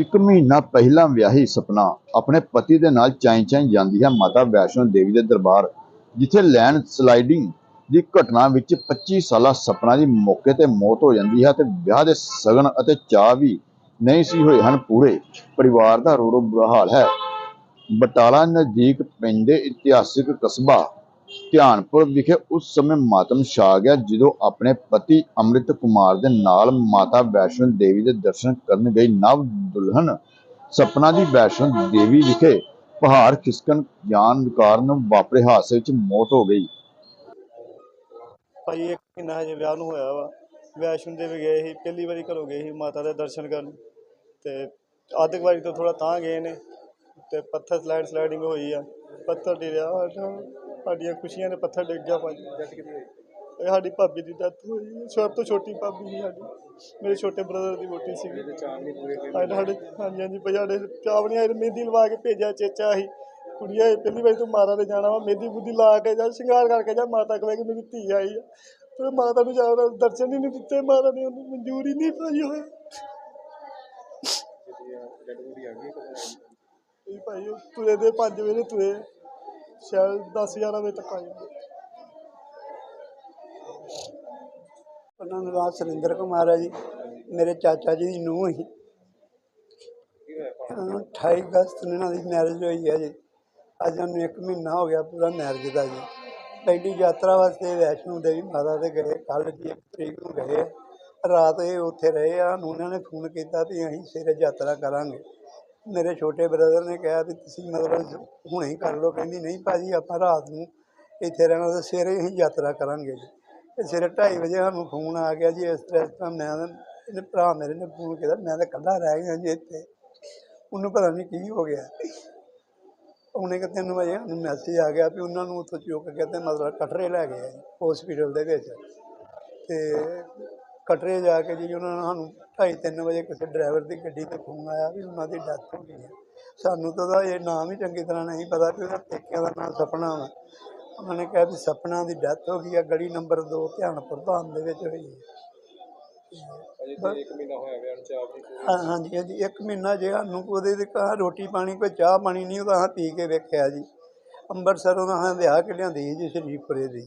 ਇੱਕ ਮਹੀਨਾ ਪਹਿਲਾਂ ਵਿਆਹੀ ਸਪਨਾ ਆਪਣੇ ਪਤੀ ਦੇ ਨਾਲ ਚਾਈ ਚਾਈ ਜਾਂਦੀ ਹੈ ਮਾਤਾ ਵੈਸ਼ਨੋ ਦੇਵੀ ਦੇ ਦਰਬਾਰ, ਜਿੱਥੇ ਲੈਂਡ ਸਲਾਈਡਿੰਗ ਦੀ ਘਟਨਾ ਵਿੱਚ 25 ਸਾਲਾ ਸਪਨਾ ਦੀ ਮੌਕੇ ਤੇ ਮੌਤ ਹੋ ਜਾਂਦੀ ਹੈ ਤੇ ਵਿਆਹ ਦੇ ਸਗਨ ਅਤੇ ਚਾਅ ਵੀ ਨਹੀਂ ਸੀ ਹੋਏ ਹਨ ਪੂਰੇ। ਪਰਿਵਾਰ ਦਾ ਰੋ ਰੋ ਬੁਰਾ ਹਾਲ ਹੈ। ਬਟਾਲਾ ਨਜ਼ਦੀਕ ਪੈਂਦੇ ਇਤਿਹਾਸਿਕ ਕਸਬਾ ਧਿਆਨਪੁਰ ਵਿਖੇ ਉਸ ਸਮੇਂ ਮਾਤਮ ਛਾ ਗਿਆ ਜਦੋਂ ਆਪਣੇ ਪਤੀ ਅੰਮ੍ਰਿਤ ਕੁਮਾਰ ਦੇ ਨਾਲ ਮਾਤਾ ਵੈਸ਼ਨੋ ਦੇਵੀ ਦੇ ਦਰਸ਼ਨ ਕਰਨ ਗਈ ਨਵ ਦੁਲਹਨ। ਸਪਨਾ ਦੀ ਵੈਸ਼ਨੋ ਦੇਵੀ ਵਿਖੇ ਪਹਾੜ ਖਿਸਕਣ ਜਾਣ ਕਾਰਨ ਵਾਪਰੇ ਹਾਦਸੇ ਵਿੱਚ ਮੌਤ ਹੋ ਗਈ। ਭਾਈ, ਇੱਕ ਮਹੀਨਾ ਹਜੇ ਵਿਆਹ ਨੂੰ ਹੋਇਆ ਵਾ। ਵੈਸ਼ਨੋ ਦੇਵੀ ਗਏ ਸੀ, ਪਹਿਲੀ ਵਾਰੀ ਘਰੋਂ ਗਏ ਸੀ ਮਾਤਾ ਦੇ ਦਰਸ਼ਨ ਕਰਨ। ਤੇ ਅੱਧ ਕੁ ਵਾਰੀ ਤੋਂ ਥੋੜਾ ਤਾਂ ਗਏ ਨੇ ਤੇ ਪੱਥਰ ਸਲਾਈਡ ਸਲਾਈਡਿੰਗ ਹੋਈ ਆ। ਪੱਥਰ ਡਿਰਿਆ ਸਾਡੀਆਂ ਖੁਸ਼ੀਆਂ ਦੇ ਪੱਥਰ ਡਿੱਗ ਗਿਆ ਭਾਜੀ। ਇਹ ਸਾਡੀ ਭਾਬੀ ਦੀ ਡੈਥ ਹੋਈ। ਸਭ ਤੋਂ ਛੋਟੀ ਭਾਬੀ ਸੀ ਸਾਡੀ। ਮੇਰੇ ਛੋਟੇ ਬ੍ਰਦਰ ਦੀ ਵੋਟੀ ਸੀ। ਸਾਡੇ ਸਾਡੇ ਹਾਂਜੀ ਹਾਂਜੀ ਸਾਡੇ ਚਾਵਣੀਆਂ ਆਏ ਮਹਿੰਦੀ ਲਵਾ ਕੇ ਭੇਜਿਆ ਚੇਚਾ ਸੀ। ਕੁੜੀਆਂ ਇਹ ਪਹਿਲੀ ਵਾਰੀ ਤੂੰ ਮਾਤਾ ਦੇ ਜਾਣਾ ਵਾ। ਮਹਿੰਦੀ ਬੁੱਧੀ ਲਾ ਕੇ ਜਾ ਸ਼ਿੰਗਾਰ ਕਰਕੇ ਜਾ। ਮਾਤਾ ਕਹੇ ਕਿ ਮੇਰੀ ਧੀ ਆਈ ਆ। ਤੇ ਮਾਤਾ ਨੂੰ ਜਾ ਦਰਸ਼ਨ ਹੀ ਨਹੀਂ ਦਿੱਤੇ। ਮਾਤਾ ਨੇ ਉਹਨੂੰ ਮਨਜ਼ੂਰ ਨਹੀਂ ਪਾਈ ਹੋਇਆ ਇਹ ਭਾਈ ਤੁਰੇ ਦੇ 5 ਵਜੇ ਤੁਰੇ। ਸ਼ਾਇਦ 10 11 ਵਜੇ ਤੱਕ ਆ ਜਾਂਦੇ। ਉਹਨਾਂ ਦਾ ਨਾਮ ਸੁਰਿੰਦਰ ਕੁਮਾਰ ਹੈ ਜੀ। ਮੇਰੇ ਚਾਚਾ ਜੀ ਦੀ ਨੂੰਹ ਸੀ। ਅਹ 28 ਅਗਸਤ ਨੂੰ ਇਹਨਾਂ ਦੀ ਮੈਰਿਜ ਹੋਈ ਹੈ ਜੀ। ਅੱਜ ਉਹਨੂੰ ਇੱਕ ਮਹੀਨਾ ਹੋ ਗਿਆ ਪੂਰਾ ਮੈਰਿਜ ਦਾ ਜੀ। ਪਹਿਲੀ ਯਾਤਰਾ ਵਾਸਤੇ ਵੈਸ਼ਨੋ ਦੇਵੀ ਮਾਤਾ ਦੇ ਗਏ ਕੱਲ੍ਹ ਜੀ ਇੱਕ ਤਰੀਕ ਨੂੰ ਗਏ ਰਾਤ ਇਹ ਉੱਥੇ ਰਹੇ ਆ, ਉਹਨਾਂ ਨੇ ਫੋਨ ਕੀਤਾ ਵੀ ਅਸੀਂ ਸਵੇਰੇ ਯਾਤਰਾ ਕਰਾਂਗੇ। ਮੇਰੇ ਛੋਟੇ ਬ੍ਰਦਰ ਨੇ ਕਿਹਾ ਵੀ ਤੁਸੀਂ ਮਤਲਬ ਹੁਣੇ ਹੀ ਕਰ ਲਓ। ਕਹਿੰਦੀ, ਨਹੀਂ ਭਾਜੀ, ਆਪਾਂ ਰਾਤ ਨੂੰ ਇੱਥੇ ਰਹਿਣਾ ਤੇ ਸਵੇਰੇ ਹੀ ਯਾਤਰਾ ਕਰਾਂਗੇ ਜੀ। ਤੇ ਸਵੇਰੇ ਢਾਈ ਵਜੇ ਸਾਨੂੰ ਫੋਨ ਆ ਗਿਆ ਜੀ, ਇਸ ਤਰ੍ਹਾਂ ਇਸ ਤਰ੍ਹਾਂ ਮੈਂ ਇਹਨੇ ਭਰਾ ਮੇਰੇ ਨੇ ਫੋਨ ਕੀਤਾ, ਮੈਂ ਤਾਂ ਇਕੱਲਾ ਰਹਿ ਗਿਆ ਜੀ ਇੱਥੇ। ਉਹਨੂੰ ਪਤਾ ਨਹੀਂ ਕੀ ਹੋ ਗਿਆ। ਉਹਨੇ ਕਿ ਤਿੰਨ ਵਜੇ ਸਾਨੂੰ ਮੈਸੇਜ ਆ ਗਿਆ ਵੀ ਉਹਨਾਂ ਨੂੰ ਉੱਥੋਂ ਚੁੱਕ ਕੇ ਤੇ ਮਤਲਬ ਕਟਰੇ ਲੈ ਗਏ ਹਸਪੀਟਲ ਦੇ ਵਿੱਚ। ਤੇ ਕਟਰੇ ਜਾ ਕੇ ਜੀ ਉਹਨਾਂ ਨੂੰ ਸਾਨੂੰ ਢਾਈ ਤਿੰਨ ਵਜੇ ਕਿਸੇ ਡਰਾਈਵਰ ਦੀ ਗੱਡੀ ਤੇ ਫੋਨ ਆਇਆ ਵੀ ਉਹਨਾਂ ਦੀ ਡੈਥ ਹੋ ਗਈ ਹੈ। ਸਾਨੂੰ ਤਾਂ ਉਹਦਾ ਇਹ ਨਾਮ ਹੀ ਚੰਗੀ ਤਰ੍ਹਾਂ ਨਹੀਂ ਪਤਾ ਵੀ ਉਹਦਾ ਪੇਕਿਆਂ ਦਾ ਨਾਮ ਸਪਨਾ ਵਾ। ਉਹਨਾਂ ਨੇ ਕਿਹਾ ਵੀ ਸਪਨਾ ਦੀ ਡੈਥ ਹੋ ਗਈ ਆ ਗਲੀ ਨੰਬਰ 2 ਧਿਆਨਪੁਰ ਧਾਮ ਦੇ ਵਿੱਚ ਹੋਈ ਹੈ। ਹਾਂਜੀ ਹਾਂਜੀ ਇੱਕ ਮਹੀਨਾ ਜੇ ਸਾਨੂੰ ਉਹਦੇ ਤੇ ਕਹਾ ਰੋਟੀ ਪਾਣੀ ਕੋਈ ਚਾਹ ਪਾਣੀ ਨਹੀਂ ਉਹਦਾ ਹਾਂ ਪੀ ਕੇ ਵੇਖਿਆ ਜੀ। ਅੰਮ੍ਰਿਤਸਰੋਂ ਦਾ ਹਾਂ ਵਿਆਹ ਕੇ ਲਿਆਂਦੀ ਜੀ ਸ਼ਰੀਫਪੁਰੇ ਦੀ।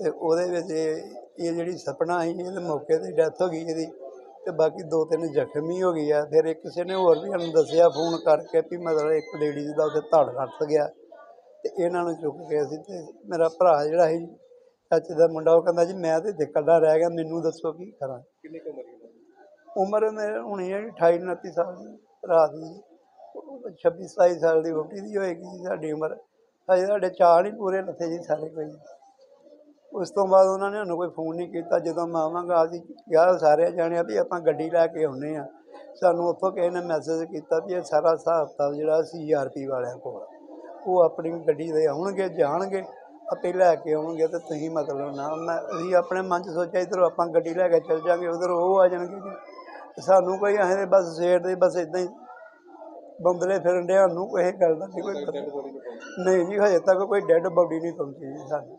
ਤੇ ਉਹਦੇ ਵਿੱਚ ਇਹ ਇਹ ਜਿਹੜੀ ਸਪਨਾ ਸੀ ਇਹਦੇ ਮੌਕੇ ਤੇ ਡੈਥ ਹੋ ਗਈ ਇਹਦੀ ਤੇ ਬਾਕੀ ਦੋ ਤਿੰਨ ਜ਼ਖਮੀ ਹੋ ਗਈ ਆ। ਫਿਰ ਇੱਕ ਕਿਸੇ ਨੇ ਹੋਰ ਵੀ ਸਾਨੂੰ ਦੱਸਿਆ ਫੋਨ ਕਰਕੇ ਵੀ ਮਤਲਬ ਇੱਕ ਲੇਡੀਜ਼ ਦਾ ਉੱਥੇ ਧੜ ਨੱਠ ਗਿਆ ਤੇ ਇਹਨਾਂ ਨੂੰ ਚੁੱਕ ਕੇ ਅਸੀਂ ਤੇ ਮੇਰਾ ਭਰਾ ਜਿਹੜਾ ਸੀ ਚਾਚੇ ਦਾ ਮੁੰਡਾ ਉਹ ਕਹਿੰਦਾ ਜੀ ਮੈਂ ਤੇ ਇੱਥੇ ਇਕੱਲਾ ਰਹਿ ਗਿਆ ਮੈਨੂੰ ਦੱਸੋ ਕੀ ਕਰਾਂ। ਕਿੰਨੀ ਕੁ ਉਮਰ ਉਮਰ ਮੇਰੇ ਹੋਣੀ ਹੈ ਜੀ 28 29 ਸਾਲ ਦੀ ਭਰਾ ਦੀ 26 27 ਸਾਲ ਦੀ ਵੋਟੀ ਦੀ ਹੋਏਗੀ ਸਾਡੀ ਉਮਰ। ਹਜੇ ਸਾਡੇ ਚਾਹ ਨਹੀਂ ਪੂਰੇ ਲੱਥੇ ਜੀ ਸਾਰੇ ਕੋਈ। ਉਸ ਤੋਂ ਬਾਅਦ ਉਹਨਾਂ ਨੇ ਸਾਨੂੰ ਕੋਈ ਫੋਨ ਨਹੀਂ ਕੀਤਾ। ਜਦੋਂ ਮੈਂ ਆਵਾਂਗਾ ਅਸੀਂ ਕਿਹਾ ਸਾਰੇ ਜਾਣਿਆ ਵੀ ਆਪਾਂ ਗੱਡੀ ਲੈ ਕੇ ਆਉਨੇ ਆ, ਸਾਨੂੰ ਉੱਥੋਂ ਕਿਸੇ ਨੇ ਮੈਸੇਜ ਕੀਤਾ ਵੀ ਇਹ ਸਾਰਾ ਹਿਸਾਬ ਕਿਤਾਬ ਜਿਹੜਾ ਸੀਆਰਪੀ ਵਾਲਿਆਂ ਕੋਲ ਉਹ ਆਪਣੀ ਗੱਡੀ ਦੇ ਆਉਣਗੇ, ਜਾਣਗੇ, ਆਪੇ ਲੈ ਕੇ ਆਉਣਗੇ ਤੇ ਤੁਸੀਂ ਮਤਲਬ ਨਾ, ਮੈਂ ਅਸੀਂ ਆਪਣੇ ਮਨ 'ਚ ਸੋਚਿਆ ਇੱਧਰੋਂ ਆਪਾਂ ਗੱਡੀ ਲੈ ਕੇ ਚੱਲ ਜਾਾਂਗੇ, ਉਧਰ ਉਹ ਆ ਜਾਣਗੇ ਜੀ। ਸਾਨੂੰ ਕੋਈ ਐਂ ਦੇ ਬਸ ਸਵੇਰ ਦੇ ਬਸ ਇਦਾਂ ਹੀ ਬੰਦਲੇ ਫਿਰਨ ਡਿਆ, ਸਾਨੂੰ ਕੋਈ ਗੱਲ ਦਾ ਨਹੀਂ ਕੋਈ ਪਤਾ। ਨਹੀਂ ਜੀ, ਹਜੇ ਤੱਕ ਕੋਈ ਡੈੱਡ ਬੋਡੀ ਨਹੀਂ ਪਹੁੰਚੀ ਜੀ ਸਾਨੂੰ।